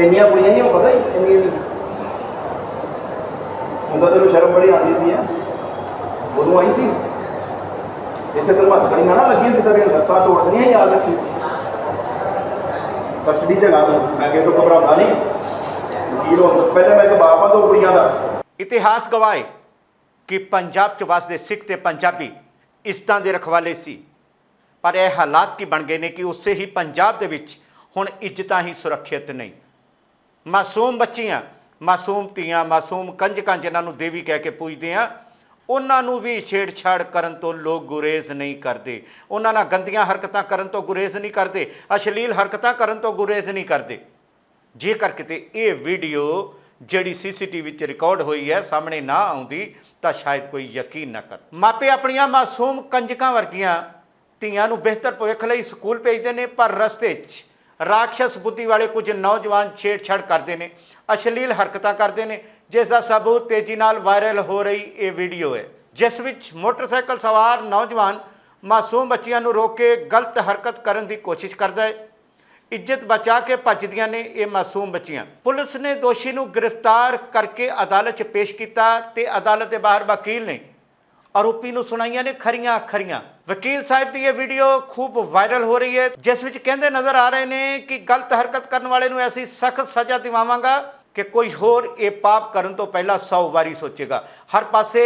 ਇੰਨੀਆਂ ਕੁੜੀਆਂ ਨਹੀਂ ਪਤਾ ਹੀ ਇੰਨੀਆਂ ਨਹੀਂ ਹੁੰਦਾ ਤੈਨੂੰ ਸ਼ਰਮ ਬੜੀ ਆਉਂਦੀ ਪਈ ਆ। ਉਦੋਂ ਆਈ ਸੀ। ਇੱਥੇ ਤੈਨੂੰ ਹੱਥ ਕੜੀ ਨਾ ਲੱਗੀਆਂ ਤੇ ਤੇਰੀਆਂ ਲੱਤਾਂ ਤੋੜ ਯਾਦ ਰੱਖੀ। ਕਸਟਡੀ ਜਗ੍ਹਾ ਤੋਂ ਮੈਂ ਕਿਹਾ ਤੋਂ ਘਬਰਾਉਂਦਾ ਨਹੀਂ। ਵਕੀਲ ਹੋਣ ਤੋਂ ਮੈਂ ਇੱਕ ਬਾਪਾ ਦੋ ਕੁੜੀਆਂ ਦਾ। ਇਤਿਹਾਸ ਗਵਾਏ ਕਿ ਪੰਜਾਬ 'ਚ ਵਸਦੇ ਸਿੱਖ ਤੇ ਪੰਜਾਬੀ ਇਸਤਾਂ ਦੇ ਰਖਵਾਲੇ ਸੀ। ਪਰ ਇਹ ਹਾਲਾਤ ਕੀ ਬਣ ਗਏ ਨੇ ਕਿ ਉਸੇ ਹੀ ਪੰਜਾਬ ਦੇ ਵਿੱਚ ਹੁਣ ਇੱਜ਼ਤਾਂ ਹੀ ਸੁਰੱਖਿਅਤ ਨਹੀਂ। ਮਾਸੂਮ ਬੱਚੀਆਂ, ਮਾਸੂਮ ਧੀਆਂ, ਮਾਸੂਮ ਕੰਜਕਾਂ ਜਿਨ੍ਹਾਂ ਨੂੰ ਦੇਵੀ ਕਹਿ ਕੇ ਪੂਜਦੇ ਆ ਉਹਨਾਂ ਨੂੰ ਵੀ ਛੇੜਛਾੜ ਕਰਨ ਤੋਂ ਲੋਕ ਗੁਰੇਜ਼ ਨਹੀਂ ਕਰਦੇ। ਉਹਨਾਂ ਨਾਲ ਗੰਦੀਆਂ ਹਰਕਤਾਂ ਕਰਨ ਤੋਂ ਗੁਰੇਜ਼ ਨਹੀਂ ਕਰਦੇ। ਅਸ਼ਲੀਲ ਹਰਕਤਾਂ ਕਰਨ ਤੋਂ ਗੁਰੇਜ਼ ਨਹੀਂ ਕਰਦੇ। ਜੇਕਰ ਕਿਤੇ ਇਹ ਵੀਡੀਓ ਜਿਹੜੀ ਸੀਸੀਟੀਵੀ 'ਚ ਰਿਕਾਰਡ ਹੋਈ ਹੈ, ਸਾਹਮਣੇ ਨਾ ਆਉਂਦੀ, ਤਾਂ ਸ਼ਾਇਦ ਕੋਈ ਯਕੀਨ ਨਾ ਕਰ। ਮਾਪੇ ਆਪਣੀਆਂ ਮਾਸੂਮ ਕੰਜਕਾਂ ਵਰਗੀਆਂ ਧੀਆਂ ਨੂੰ ਬਿਹਤਰ ਭਵਿੱਖ ਲਈ ਸਕੂਲ ਭੇਜਦੇ ਨੇ, ਪਰ ਰਸਤੇ 'ਚ ਰਾਖਸ਼ ਬੁੱਧੀ ਵਾਲੇ ਕੁਝ ਨੌਜਵਾਨ ਛੇੜਛਾੜ ਕਰਦੇ ਨੇ, ਅਸ਼ਲੀਲ ਹਰਕਤਾਂ ਕਰਦੇ ਨੇ, ਜਿਸ ਦਾ ਸਬੂਤ ਤੇਜ਼ੀ ਨਾਲ ਵਾਇਰਲ ਹੋ ਰਹੀ ਇਹ ਵੀਡੀਓ ਹੈ, ਜਿਸ ਵਿੱਚ ਮੋਟਰਸਾਈਕਲ ਸਵਾਰ ਨੌਜਵਾਨ ਮਾਸੂਮ ਬੱਚੀਆਂ ਨੂੰ ਰੋਕ ਕੇ ਗਲਤ ਹਰਕਤ ਕਰਨ ਦੀ ਕੋਸ਼ਿਸ਼ ਕਰਦਾ ਹੈ। ਇੱਜ਼ਤ ਬਚਾ ਕੇ ਭੱਜਦੀਆਂ ਨੇ ਇਹ ਮਾਸੂਮ ਬੱਚੀਆਂ। ਪੁਲਿਸ ਨੇ ਦੋਸ਼ੀ ਨੂੰ ਗ੍ਰਿਫਤਾਰ ਕਰਕੇ ਅਦਾਲਤ 'ਚ ਪੇਸ਼ ਕੀਤਾ ਤੇ ਅਦਾਲਤ ਦੇ ਬਾਹਰ ਵਕੀਲ ਨੇ ਆਰੋਪੀ ਨੂੰ ਸੁਣਾਈਆਂ ਨੇ ਖਰੀਆਂ ਖਰੀਆਂ ਵਕੀਲ ਸਾਹਿਬ ਦੀ ਇਹ ਵੀਡੀਓ ਖੂਬ ਵਾਇਰਲ ਹੋ ਰਹੀ ਹੈ, ਜਿਸ ਵਿੱਚ ਕਹਿੰਦੇ ਨਜ਼ਰ ਆ ਰਹੇ ਨੇ ਕਿ ਗਲਤ ਹਰਕਤ ਕਰਨ ਵਾਲੇ ਨੂੰ ਐਸੀ ਸਖਤ ਸਜ਼ਾ ਦਿਵਾਵਾਂਗਾ ਕਿ ਕੋਈ ਹੋਰ ਇਹ ਪਾਪ ਕਰਨ ਤੋਂ ਪਹਿਲਾਂ 100 ਵਾਰੀ ਸੋਚੇਗਾ। ਹਰ ਪਾਸੇ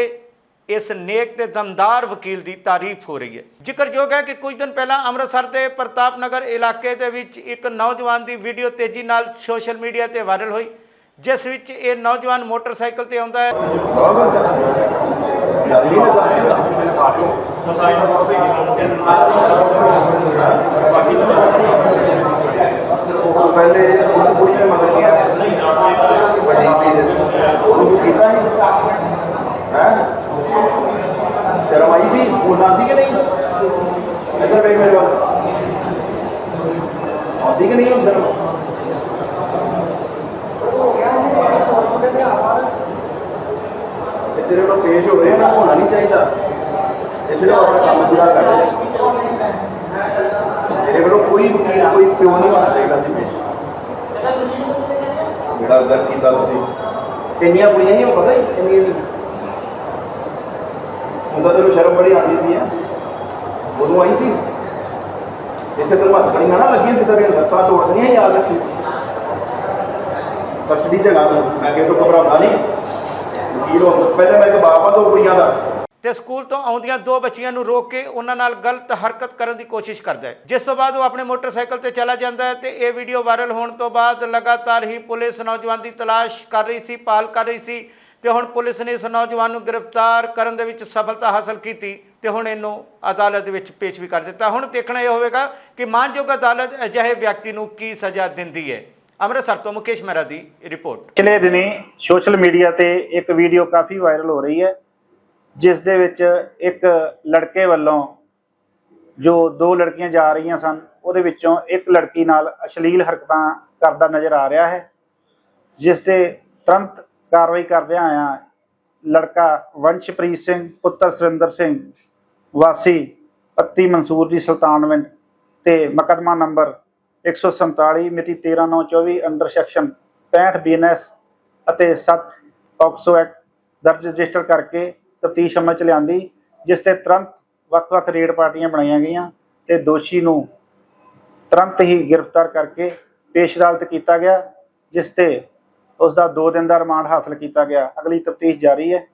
ਇਸ ਨੇਕ ਤੇ ਦਮਦਾਰ ਵਕੀਲ ਦੀ ਤਾਰੀਫ ਹੋ ਰਹੀ ਹੈ। ਜ਼ਿਕਰਯੋਗ ਹੈ ਕਿ ਕੁਝ ਦਿਨ ਪਹਿਲਾਂ ਅੰਮ੍ਰਿਤਸਰ ਦੇ ਪ੍ਰਤਾਪ ਨਗਰ ਇਲਾਕੇ ਦੇ ਵਿੱਚ ਇੱਕ ਨੌਜਵਾਨ ਦੀ ਵੀਡੀਓ ਤੇਜ਼ੀ ਨਾਲ ਸੋਸ਼ਲ ਮੀਡੀਆ ਤੇ ਵਾਇਰਲ ਹੋਈ, ਜਿਸ ਵਿੱਚ ਇਹ ਨੌਜਵਾਨ ਮੋਟਰਸਾਈਕਲ ਤੇ ਆਉਂਦਾ ਹੈ। ਉਹ ਪਹਿਲੇ ਉਸ ਕੁੜੀ ਨੇ ਮਦਦ ਕੀਤਾ। ਵੱਡੀ ਕੁੜੀ ਉਹਨੂੰ ਕੀਤਾ ਹੀ ਹੈ? ਸ਼ਰਮ ਆਈ ਸੀ? ਬੋਲਣਾ ਸੀ ਕਿ ਨਹੀਂ? ਇੱਧਰ ਵੇਖ ਮੇਰੇ ਵੱਲ। ਆਉਂਦੀ ਕਿ ਨਹੀਂ ਹੁਣ ਸ਼ਰਮ ਤੇਰੇ ਕੋਲ ਪੇਸ਼ ਹੋ ਰਿਹਾ ਨਾ ਹੋਣਾ ਨਹੀਂ ਚਾਹੀਦਾ। ਇਸ ਲਈ ਆਪਣਾ ਕੰਮ ਪੂਰਾ ਕਰ ਮੇਰੇ ਕੋਲ ਕੋਈ ਕੋਈ ਪਿਓ ਨਹੀਂ ਹੋਣਾ ਚਾਹੀਦਾ ਸੀ ਪੇਸ਼। ਜਿਹੜਾ ਗਲਤ ਕੀਤਾ ਤੁਸੀਂ। ਇੰਨੀਆਂ ਕੁੜੀਆਂ ਨਹੀਂ ਪਤਾ ਇੰਨੀਆਂ ਨਹੀਂ ਹੁੰਦਾ ਤੈਨੂੰ ਸ਼ਰਮ ਬੜੀ ਆਉਂਦੀ ਪਈ ਆ। ਉਦੋਂ ਆਈ ਸੀ। ਇੱਥੇ ਤੈਨੂੰ ਹੱਥ ਕੜੀ ਨਾ ਨਾ ਲੱਗੀਆਂ ਤੇ ਤੇਰੀਆਂ ਲੱਤਾਂ ਤੋੜ ਦੇਣੀਆਂ ਯਾਦ ਰੱਖੀ। ਕਸਟਡੀ ਜਗ੍ਹਾ ਤੋਂ। ਮੈਂ ਕਿਹਾ ਤੋਂ ਘਬਰਾਉਂਦਾ ਨਹੀਂ। ਵਕੀਲ ਹੋਣ ਤੋਂ ਪਹਿਲਾਂ ਮੈਂ ਇੱਕ ਬਾਪਾ ਦੋ ਕੁੜੀਆਂ ਦਾ। ਤੇ ਸਕੂਲ ਤੋਂ ਆਉਂਦੀਆਂ ਦੋ ਬੱਚੀਆਂ ਨੂੰ ਰੋਕ ਕੇ ਉਹਨਾਂ ਨਾਲ ਗਲਤ ਹਰਕਤ ਕਰਨ ਦੀ ਕੋਸ਼ਿਸ਼ ਕਰਦਾ ਹੈ। ਜਿਸ ਤੋਂ ਬਾਅਦ ਉਹ ਆਪਣੇ ਮੋਟਰਸਾਈਕਲ ਤੇ ਚਲਾ ਜਾਂਦਾ ਹੈ ਤੇ ਇਹ ਵੀਡੀਓ ਵਾਇਰਲ ਹੋਣ ਤੋਂ ਬਾਅਦ ਲਗਾਤਾਰ ਹੀ ਪੁਲਿਸ ਨੌਜਵਾਨ ਦੀ ਤਲਾਸ਼ ਕਰ ਰਹੀ ਸੀ ਪਾਲ ਕਰ ਰਹੀ ਸੀ ਤੇ ਹੁਣ ਪੁਲਿਸ ਨੇ ਇਸ ਨੌਜਵਾਨ ਨੂੰ ਗ੍ਰਿਫਤਾਰ ਕਰਨ ਦੇ ਵਿੱਚ ਸਫਲਤਾ ਹਾਸਲ ਕੀਤੀ ਤੇ ਹੁਣ ਇਹਨੂੰ ਅਦਾਲਤ ਦੇ ਵਿੱਚ ਪੇਸ਼ ਵੀ ਕਰ ਦਿੱਤਾ। ਹੁਣ ਦੇਖਣਾ ਇਹ ਹੋਵੇਗਾ ਕਿ ਮਾਨਯੋਗ ਅਦਾਲਤ ਅਜਿਹੇ ਵਿਅਕਤੀ ਨੂੰ ਕੀ ਸਜ਼ਾ ਦਿੰਦੀ ਹੈ। ਅੰਮ੍ਰਿਤਸਰ ਤੋਂ ਮੁਕੇਸ਼ ਮਹਿਰਾ ਦੀ ਰਿਪੋਰਟ। ਪਿਛਲੇ ਦਿਨੀ ਸੋਸ਼ਲ ਮੀਡੀਆ ਤੇ ਇੱਕ ਵੀਡੀਓ ਕਾਫੀ ਵਾਇਰਲ ਹੋ ਰਹੀ ਹੈ। ਜਿਸ ਦੇ ਵਿੱਚ ਇੱਕ ਲੜਕੇ ਵੱਲੋਂ ਜੋ ਦੋ ਲੜਕੀਆਂ ਜਾ ਰਹੀਆਂ ਸਨ, ਉਹਦੇ ਵਿੱਚੋਂ ਇੱਕ ਲੜਕੀ ਨਾਲ ਅਸ਼ਲੀਲ ਹਰਕਤਾਂ ਕਰਦਾ ਨਜ਼ਰ ਆ ਰਿਹਾ ਹੈ, ਜਿਸ ਤੇ ਤੁਰੰਤ ਕਾਰਵਾਈ ਕਰਦਿਆਂ ਆਇਆ ਲੜਕਾ ਵੰਸ਼ਪ੍ਰੀਤ ਸਿੰਘ, ਪੁੱਤਰ ਸੁਰਿੰਦਰ ਸਿੰਘ, ਵਾਸੀ ਪੱਤੀ ਮਨਸੂਰ ਦੀ ਸੁਲਤਾਨਵਿੰਡ ਤੇ ਮੁਕੱਦਮਾ ਨੰਬਰ 147 ਮਿਤੀ 13924 ਅੰਡਰ ਸੈਕਸ਼ਨ 65 ਬੀਐਨਐਸ ਅਤੇ 7 ਪੌਕਸੋ ਐਕਟ ਦਰਜ ਰਜਿਸਟਰ ਕਰਕੇ ਤਫਤੀਸ਼ ਅਮਲ ਚ ਲਿਆਂਦੀ, ਜਿਸ ਤੇ ਤੁਰੰਤ ਵੱਖ-ਵੱਖ ਰੇਡ ਪਾਰਟੀਆਂ ਬਣਾਈਆਂ ਗਈਆਂ ਤੇ ਦੋਸ਼ੀ ਨੂੰ ਤੁਰੰਤ ਹੀ ਗ੍ਰਿਫਤਾਰ ਕਰਕੇ ਪੇਸ਼ ਅਦਾਲਤ ਕੀਤਾ ਗਿਆ, ਜਿਸ ਤੇ ਉਸ ਦਾ 2 ਦਿਨ ਦਾ ਰਿਮਾਂਡ ਹਾਸਲ ਕੀਤਾ ਗਿਆ। ਅਗਲੀ ਤਫਤੀਸ਼ ਜਾਰੀ ਹੈ।